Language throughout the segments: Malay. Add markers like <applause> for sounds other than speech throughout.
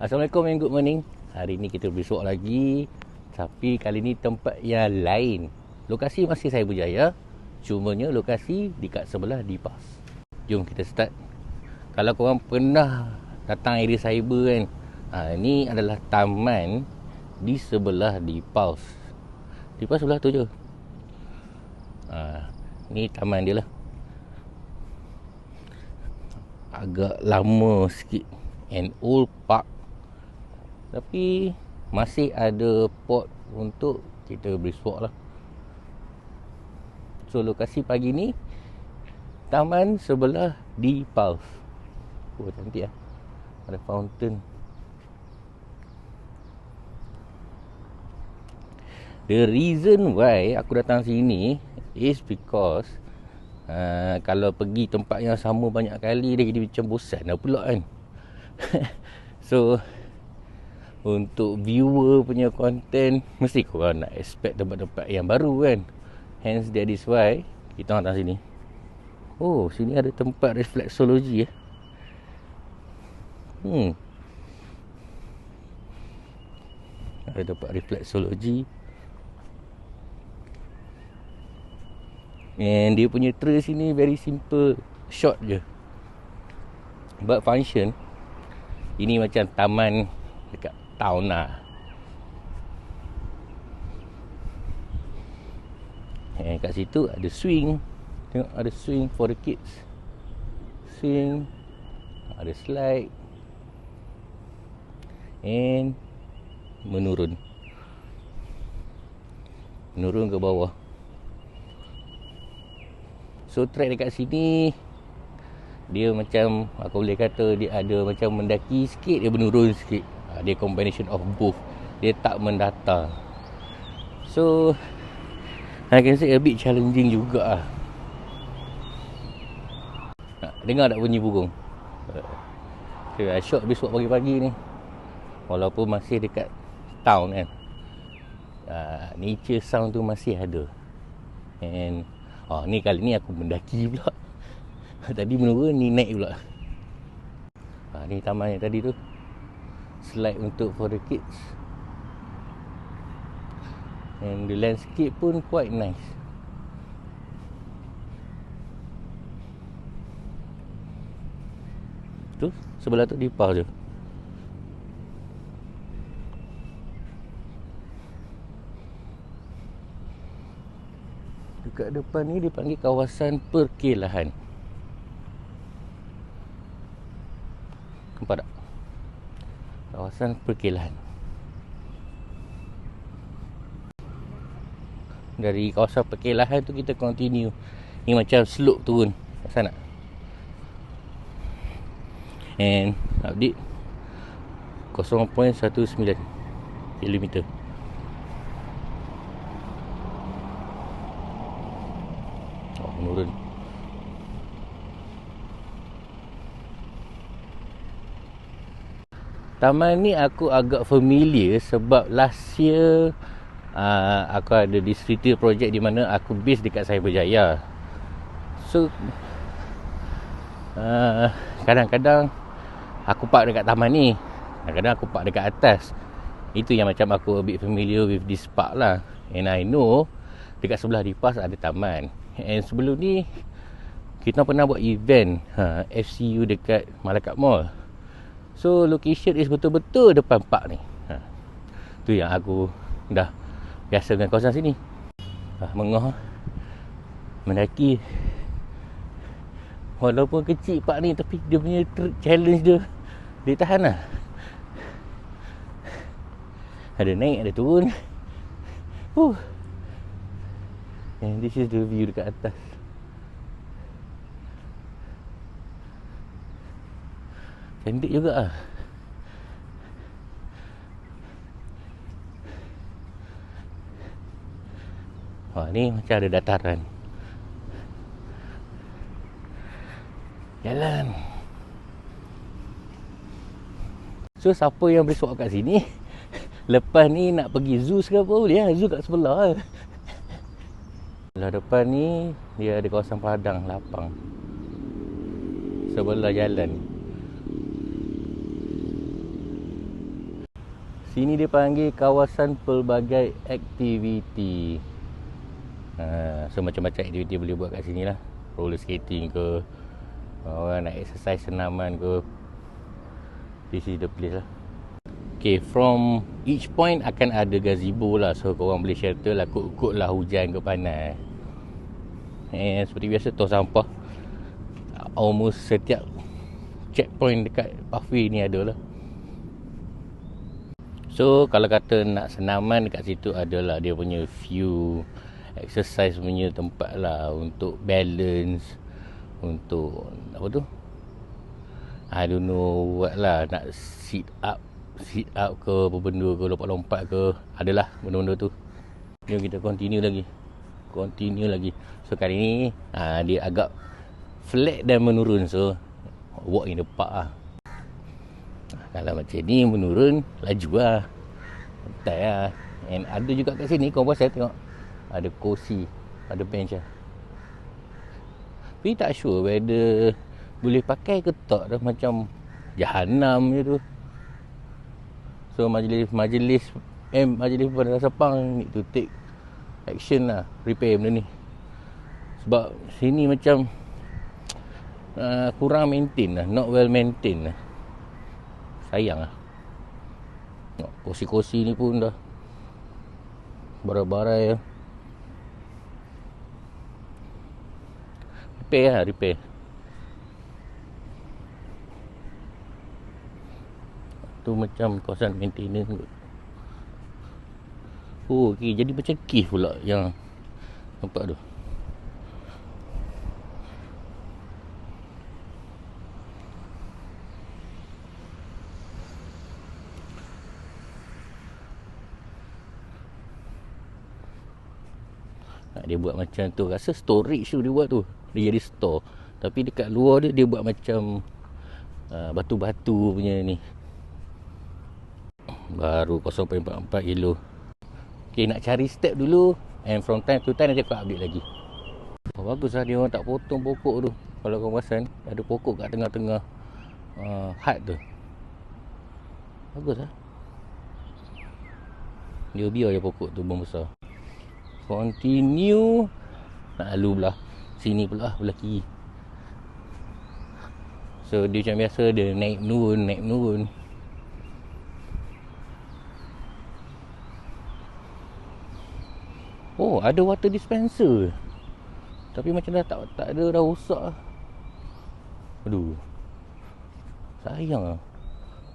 Assalamualaikum and good morning. Hari ni kita bersua lagi tapi kali ni tempat yang lain. Lokasi masih saya berjaya. Cumanya lokasi dekat sebelah Dipas. Jom kita start. Kalau korang pernah datang area cyber kan. Ha, ini adalah taman di sebelah Dipas. Dipas sebelah tu je. Ha, ni taman dia lah. Agak lama sikit. An old park tapi masih ada pot untuk kita beriswak lah. So lokasi pagi ni taman sebelah di Pulse. Oh cantik lah. Ada fountain. The reason why aku datang sini is because uh, kalau pergi tempat yang sama banyak kali dia jadi macam bosan dah pula kan. <laughs> so untuk viewer punya content mesti korang nak expect tempat-tempat yang baru kan. Hence that is why kita datang sini. Oh sini ada tempat reflexology eh. Hmm. Ada tempat reflexology and dia punya tray sini very simple short je. But function ini macam taman dekat tahun lah. Eh kat situ ada swing. Tengok ada swing for the kids. Swing. Ada slide. And Menurun. Menurun ke bawah. So track dekat sini Dia macam Aku boleh kata dia ada macam mendaki sikit Dia menurun sikit dia combination of both. Dia tak mendata so I can say a bit challenging juga lah dengar tak bunyi burung? Okay, I shot habis buat pagi-pagi ni. Walaupun masih dekat town kan. Uh, nature sound tu masih ada. And oh, ni kali ni aku mendaki pula. <laughs> Tadi menurun ni naik pula. Uh, ni taman yang tadi tu slide untuk for the kids. And the landscape pun quite nice. Tu sebelah tu dipah je. Dekat depan ni dipanggil kawasan perkelahan nampak tak kawasan perkilahan. Dari kawasan perkilahan tu kita continue. Ni macam slope turun. Kat sana. And update. 0.19 km oh menurun Taman ni aku agak familiar sebab last year uh, aku ada distributor project di mana aku base dekat Cyberjaya. So uh, kadang-kadang aku park dekat taman ni. Kadang-kadang aku park dekat atas. Itu yang macam aku a bit familiar with this park lah. And I know dekat sebelah Dipas ada taman. And sebelum ni kita pernah buat event uh, FCU dekat Malakat Mall. So location is betul-betul depan park ni. Ha. Tu yang aku dah biasa dengan kawasan sini. Ha, mengah mendaki. Walaupun kecil park ni tapi dia punya challenge dia dia tahan lah. Ada naik, ada turun. Uh. And this is the view dekat atas. Cantik juga lah Wah ni macam ada dataran. Jalan. So siapa yang boleh suap kat sini? <laughs> Lepas ni nak pergi zoo ke apa? Boleh lah Zoo kat sebelah Sebelah depan ni Dia ada kawasan padang lapang. Sebelah jalan. ni Sini dia panggil kawasan pelbagai aktiviti. Ha, so macam-macam aktiviti boleh buat kat sini lah. Roller skating ke, orang nak exercise senaman ke. This is the place lah. Okay, from each point akan ada gazebo lah. So korang boleh shelter lah, kut-kut lah hujan ke panas. Eh, seperti biasa tong sampah. Almost setiap checkpoint dekat pathway ni ada lah. So kalau kata nak senaman dekat situ adalah dia punya view exercise punya tempat lah untuk balance untuk apa tu? I don't know what lah nak sit up sit up ke apa benda ke lompat-lompat ke adalah benda-benda tu. Jom kita continue lagi. Continue lagi. So kali ni ha, dia agak flat dan menurun. So walk in the park lah kalau macam ni menurun Laju lah. Santai lah. And ada juga kat sini Kau saya tengok. Ada kursi Ada bench lah. Tapi tak sure whether Boleh pakai ke tak dah Macam Jahanam je tu. So majlis-majlis Eh majlis pada Sepang Need to take Action lah. Repair benda ni. Sebab Sini macam uh, Kurang maintain lah. Not well maintain lah sayang lah. Kursi-kursi ni pun dah barai-barai ya. repair lah repair. Tu macam kawasan maintenance kot. Oh ok jadi macam cave pula yang nampak tu dia buat macam tu rasa storage tu dia buat tu. Dia jadi store. Tapi dekat luar dia dia buat macam uh, batu-batu punya ni. Baru 0.44 kilo. Ok nak cari step dulu. And from time to time nanti aku update lagi. Oh, bagus lah dia orang tak potong pokok tu. Kalau kau perasan ada pokok kat tengah-tengah uh, hut tu. Bagus lah. Dia biar je pokok tu membesar continue. Nak lalu belah. Sini pula belah kiri. So dia macam biasa dia naik menurun naik menurun. Oh ada water dispenser. Tapi macam dah tak tak ada dah rosak. Aduh. Sayang.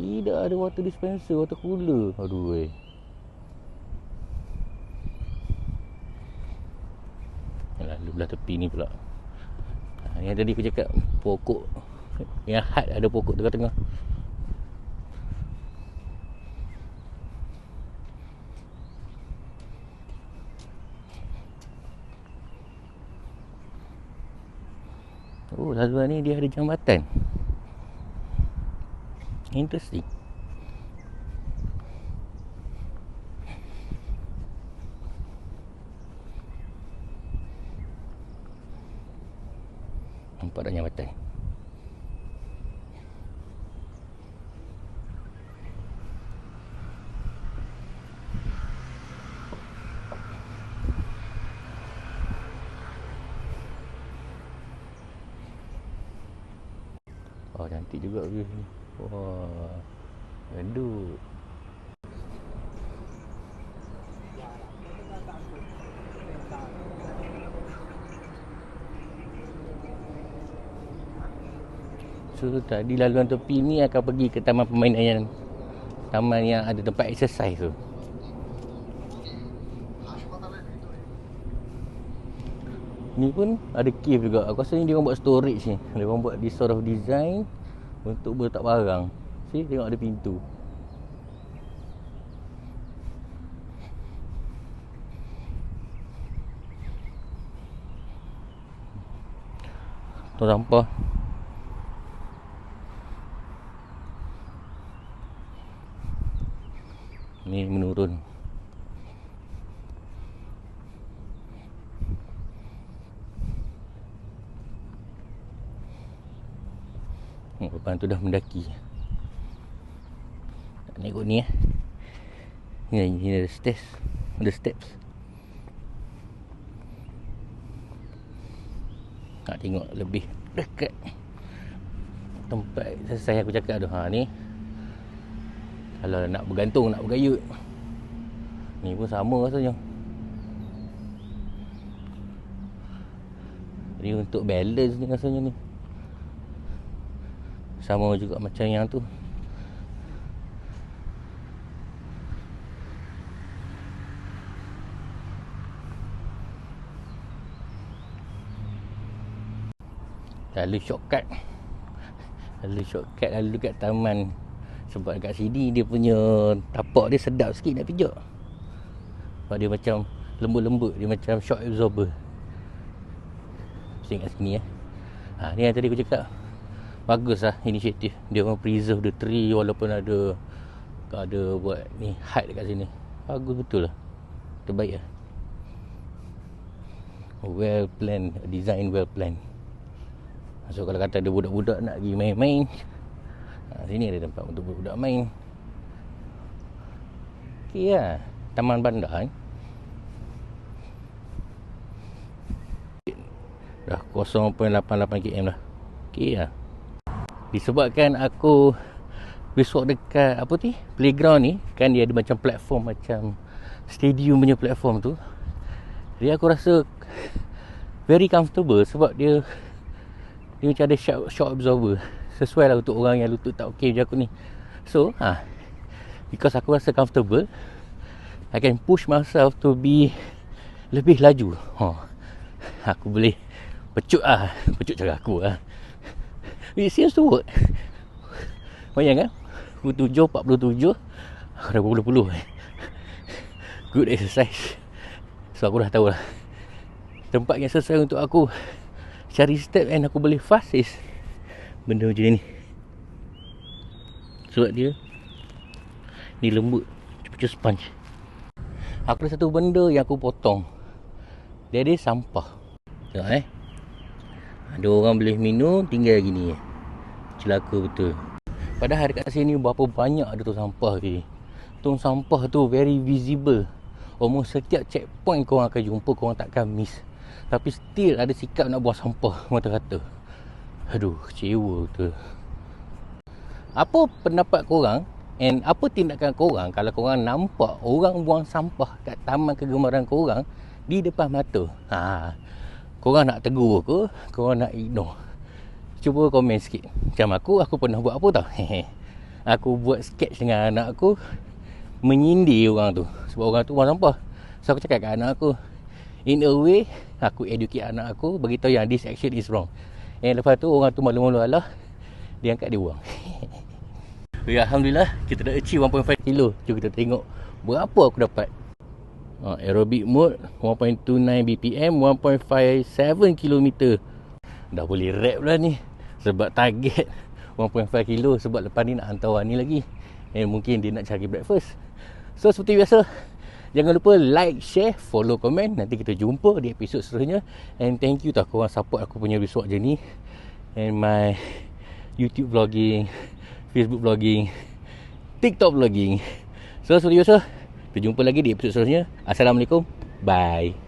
Tidak ada water dispenser water cooler. Aduh weh sebelah tepi ni pula. Ha, Yang tadi aku cakap Pokok. Yang had ada pokok tengah-tengah Oh laluan ni dia ada jambatan. Interesting nampak dah jambatan Oh cantik juga view ni. Wah. Aduh. So tadi laluan tepi ni akan pergi ke taman permainan yang Taman yang ada tempat exercise tu. Ni pun ada cave juga. Aku rasa ni dia orang buat storage ni. Dia orang buat this sort of design Untuk berletak barang. See tengok ada pintu. Tuan sampah ni menurun oh, Depan tu dah mendaki Nak naik kot ni eh Ni, ni ada stairs. Ada steps. Nak tengok lebih dekat tempat saya aku cakap tu. Ha ni. Kalau nak bergantung, nak bergayut. Ni pun sama rasanya. Ni untuk balance ni rasanya ni. Sama juga macam yang tu. Lalu shortcut. Lalu shortcut lalu dekat taman. Sebab dekat sini dia punya Tapak dia sedap sikit nak pijak. Sebab dia macam Lembut-lembut Dia macam shock absorber. Mesti kat sini eh. Ha, Ni yang tadi aku cakap Bagus lah inisiatif. Dia orang preserve the tree Walaupun ada Ada buat ni Hide dekat sini. Bagus betul lah. Terbaik lah. Well planned. Design well planned. So kalau kata ada budak-budak nak pergi main-main ha, Sini ada tempat untuk budak-budak main. Okey lah. Taman bandar eh? Dah 0.88 km dah Okey lah Disebabkan aku Besok dekat apa ni Playground ni Kan dia ada macam platform Macam Stadium punya platform tu. Jadi aku rasa Very comfortable Sebab dia dia macam ada shock, shock absorber. Sesuai lah untuk orang yang lutut tak okey macam aku ni. So ha, Because aku rasa comfortable I can push myself to be Lebih laju. Ha, Aku boleh Pecut lah Pecut cara aku lah It seems to work. Bayang kan? 47, 47 Aku dah berpuluh-puluh Good exercise. So aku dah tahu lah Tempat yang sesuai untuk aku cari step and aku boleh fast is benda macam ni. Sebab dia ni lembut macam sponge. Aku ada satu benda yang aku potong. Dia ada sampah. Tengok eh ada orang boleh minum tinggal gini celaka betul. Padahal dekat sini berapa banyak ada tu sampah ni tong sampah tu very visible. Almost setiap checkpoint kau akan jumpa kau takkan miss. Tapi still ada sikap nak buang sampah <laughs> mata-kata Aduh, kecewa tu Apa pendapat korang? And apa tindakan korang Kalau korang nampak orang buang sampah Kat taman kegemaran korang Di depan mata? Ha. Korang nak tegur ke Korang nak ignore. Cuba komen sikit. Macam aku, aku pernah buat apa tau? Aku buat sketch dengan anak aku Menyindir orang tu. Sebab orang tu buang sampah So aku cakap kat anak aku In a way Aku educate anak aku Beritahu yang this action is wrong. And lepas tu orang tu malu-malu Allah Dia angkat dia buang. <laughs> Ya Alhamdulillah Kita dah achieve 1.5 kilo. Jom kita tengok Berapa aku dapat ha, Aerobic mode 1.29 BPM 1.57 km Dah boleh rap lah ni Sebab target <laughs> 1.5 kilo Sebab lepas ni nak hantar ni lagi And mungkin dia nak cari breakfast So seperti biasa Jangan lupa like, share, follow, komen. Nanti kita jumpa di episod seterusnya. And thank you tak korang support aku punya resort journey. And my YouTube vlogging, <laughs> Facebook vlogging, TikTok vlogging. So, seperti biasa. Kita jumpa lagi di episod seterusnya. Assalamualaikum. Bye.